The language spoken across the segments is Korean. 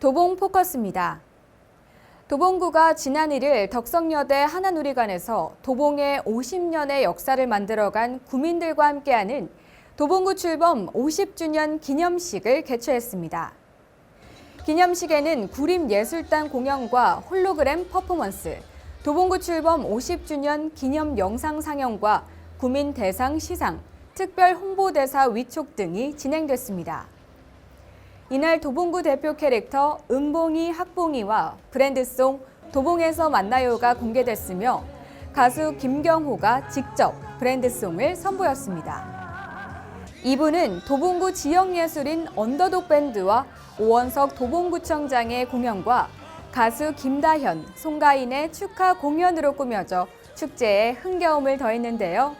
도봉 포커스입니다. 도봉구가 지난 1일 덕성여대 하나누리관에서 도봉의 50년의 역사를 만들어간 구민들과 함께하는 도봉구 출범 50주년 기념식을 개최했습니다. 기념식에는 구림예술단 공연과 홀로그램 퍼포먼스, 도봉구 출범 50주년 기념 영상 상영과 구민 대상 시상, 특별 홍보대사 위촉 등이 진행됐습니다. 이날 도봉구 대표 캐릭터 은봉이 학봉이와 브랜드송 도봉에서 만나요가 공개됐으며 가수 김경호가 직접 브랜드송을 선보였습니다. 2부는 도봉구 지역예술인 언더독 밴드와 오원석 도봉구청장의 공연과 가수 김다현, 송가인의 축하 공연으로 꾸며져 축제에 흥겨움을 더했는데요.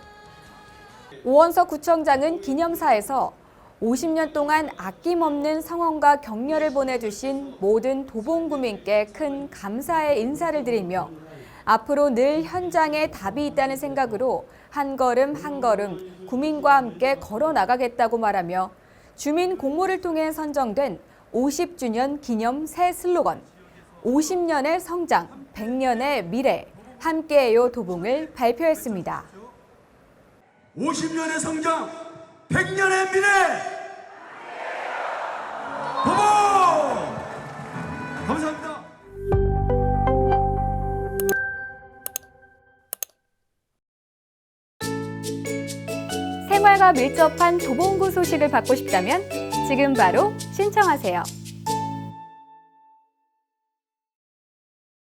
오원석 구청장은 기념사에서 50년 동안 아낌없는 성원과 격려를 보내주신 모든 도봉구민께 큰 감사의 인사를 드리며 앞으로 늘 현장에 답이 있다는 생각으로 한 걸음 한 걸음 구민과 함께 걸어 나가겠다고 말하며 주민 공모를 통해 선정된 50주년 기념 새 슬로건 50년의 성장, 100년의 미래, 함께해요 도봉을 발표했습니다. 50년의 성장, 100년의 미래! 생활과 밀접한 도봉구 소식을 받고 싶다면 지금 바로 신청하세요.